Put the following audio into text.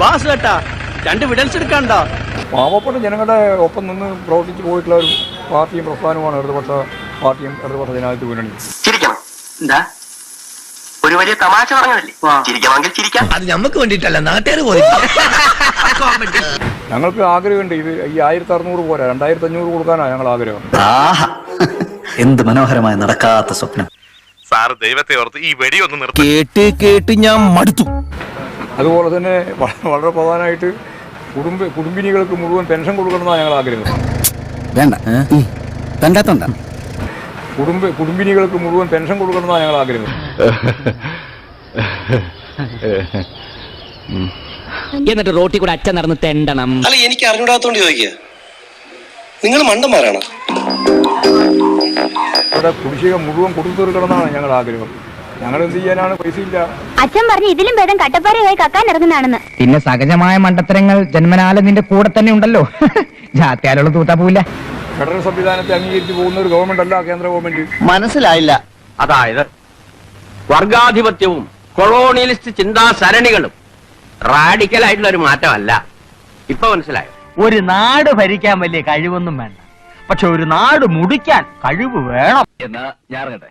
Bass കേട്ടാ രണ്ട് വിഡൽസ് എടുക്കണ്ടോ. പാവപ്പെട്ട ജനങ്ങളുടെ ഒപ്പം നിന്ന് പ്രവർത്തിച്ചു പോയിട്ടുള്ള ഒരു പാർട്ടിയും പ്രസ്ഥാനവുമാണ് ഇടതുപക്ഷ പാർട്ടിയും ഇടതുപക്ഷ ജനാധിപത്യ മുന്നണി ചിരിക്കണം. എന്താ? ഒരു വലിയ തമാശ പറഞ്ഞതല്ലേ? ചിരിക്കണമെങ്കിൽ ചിരിക്കാം. അത് നമുക്ക് വേണ്ടിട്ടല്ല നാട്ടുകാർ പോയി ഞങ്ങൾക്ക് ആഗ്രഹമുണ്ട് ഇത് ഈ ആയിരത്തി അറുന്നൂറ് പോരാ രണ്ടായിരത്തി അഞ്ഞൂറ് കൊടുക്കാനാണ് ഞങ്ങൾ ആഗ്രഹം. എന്ത് മനോഹരമായ നടക്കാത്ത സ്വപ്നം. സാർ ദൈവത്തെ ഓർത്ത് ഈ വെടി ഒന്ന് നിർത്തി. കേട്ട് കേട്ട് ഞാൻ മടുത്തു. അതുപോലെ തന്നെ വളരെ പ്രധാനമായിട്ട് കുടുംബ കുടുംബിനികൾക്ക് മുഴുവൻ പെൻഷൻ കൊടുക്കണമെന്നാണ് ഞങ്ങൾ ആഗ്രഹം വേണ്ട. കണ്ടാത്തണ്ട കുടുംബ കുടുംബിനികൾക്ക് മുഴുവൻ പെൻഷൻ കൊടുക്കണമെന്നാണ് ഞങ്ങൾ ആഗ്രഹം എന്നിട്ട് റോട്ടിൽ കൂടെ അച്ഛൻ നടന്ന് തെണ്ടണം. അല്ല എനിക്ക് അറിഞ്ഞൂടാത്തോണ്ട് ചോദിക്കുക നിങ്ങൾ മണ്ടന്മാരാണ്? ഇവിടെ കുടിശ്ശിക മുഴുവൻ കൊടുത്തു തീർക്കണമെന്നാണ് ഞങ്ങൾ ആഗ്രഹം. ഞങ്ങൾ എന്ത് ചെയ്യാനാണ്? പൈസ ഇല്ല അച്ഛൻ പറഞ്ഞു ഇതിലും ഭേദം കട്ടപ്പാറയായി കക്കാൻ ഇറങ്ങുന്നതാണെന്ന്. പിന്നെ സഹജമായ മണ്ടത്തരങ്ങൾ ജന്മനാല നിന്റെ കൂടെ തന്നെ ഉണ്ടല്ലോ. ജാത്യാലുള്ള തൂത്താ പോവില്ല. ഫെഡറൽ സംവിധാനത്തെ അംഗീകരിച്ച് പോകുന്ന ഒരു ഗവൺമെന്റ് അല്ല കേന്ദ്ര ഗവൺമെന്റ് മനസ്സിലായില്ല. അതായത് വർഗാധിപത്യവും കൊളോണിയലിസ്റ്റ് ചിന്താസരണികളും റാഡിക്കൽ ആയിട്ടുള്ള ഒരു മാറ്റമല്ല. ഇപ്പൊ മനസ്സിലായി? ഒരു നാട് ഭരിക്കാൻ വലിയ കഴിവൊന്നും വേണ്ട. പക്ഷെ ഒരു നാട് മുടിക്കാൻ കഴിവ് വേണം. എന്നാ ഞാൻ ഇറങ്ങട്ടെ